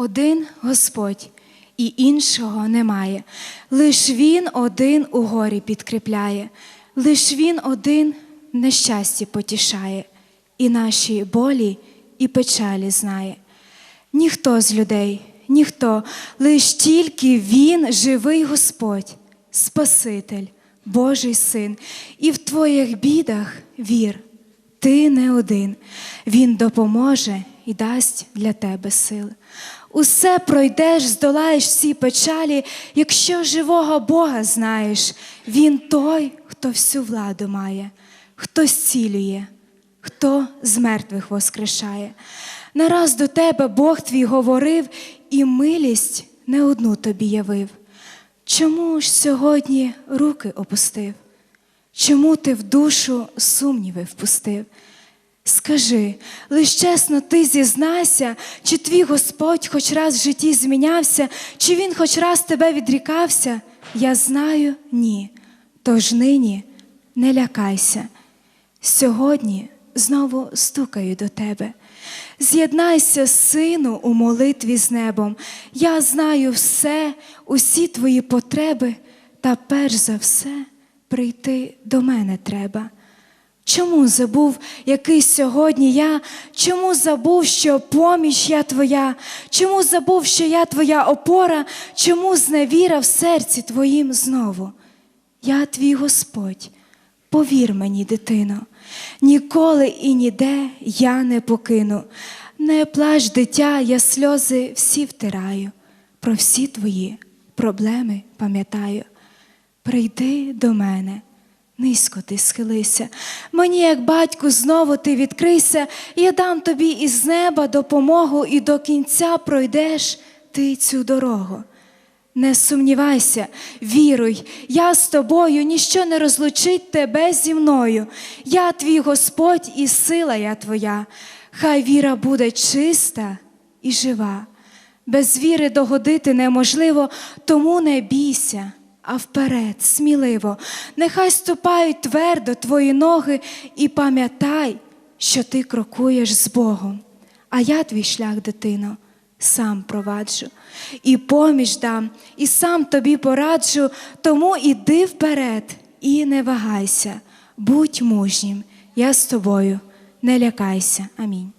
Один Господь і іншого немає. Лиш Він один у горі підкріпляє, лиш Він один в нещасті потішає, і наші болі і печалі знає. Ніхто з людей, ніхто, лиш тільки Він, живий Господь, Спаситель, Божий Син, і в твоїх бідах вір, ти не один. Він допоможе і дасть для тебе сили. Усе пройдеш, здолаєш всі печалі, якщо живого Бога знаєш, Він той, хто всю владу має, хто зцілює, хто з мертвих воскрешає. Нараз до тебе Бог твій говорив, і милість не одну тобі явив. Чому ж сьогодні руки опустив? Чому ти в душу сумніви впустив? Скажи, лиш чесно ти зізнайся, чи твій Господь хоч раз в житті змінявся, чи він хоч раз тебе відрікався? Я знаю, ні. Тож нині не лякайся. Сьогодні знову стукаю до тебе. З'єднайся, сину, у молитві з небом. Я знаю все, усі твої потреби, та перш за все прийти до мене треба. Чому забув, який сьогодні я? Чому забув, що поміч я твоя? Чому забув, що я твоя опора? Чому зневіра в серці твоїм знову? Я твій Господь, повір мені, дитино, ніколи і ніде я не покину. Не плач, дитя, я сльози всі втираю, про всі твої проблеми пам'ятаю. Прийди до мене, низько ти схилися. Мені, як батьку, знову ти відкрийся, я дам тобі із неба допомогу, і до кінця пройдеш ти цю дорогу. Не сумнівайся, віруй, я з тобою, ніщо не розлучить тебе зі мною. Я твій Господь і сила я твоя. Хай віра буде чиста і жива. Без віри догодити неможливо, тому не бійся, а вперед, сміливо. Нехай ступають твердо твої ноги, і пам'ятай, що ти крокуєш з Богом. А я твій шлях, дитино, сам проваджу, і поміж дам, і сам тобі пораджу, тому іди вперед і не вагайся, будь мужнім, я з тобою, не лякайся. Амінь.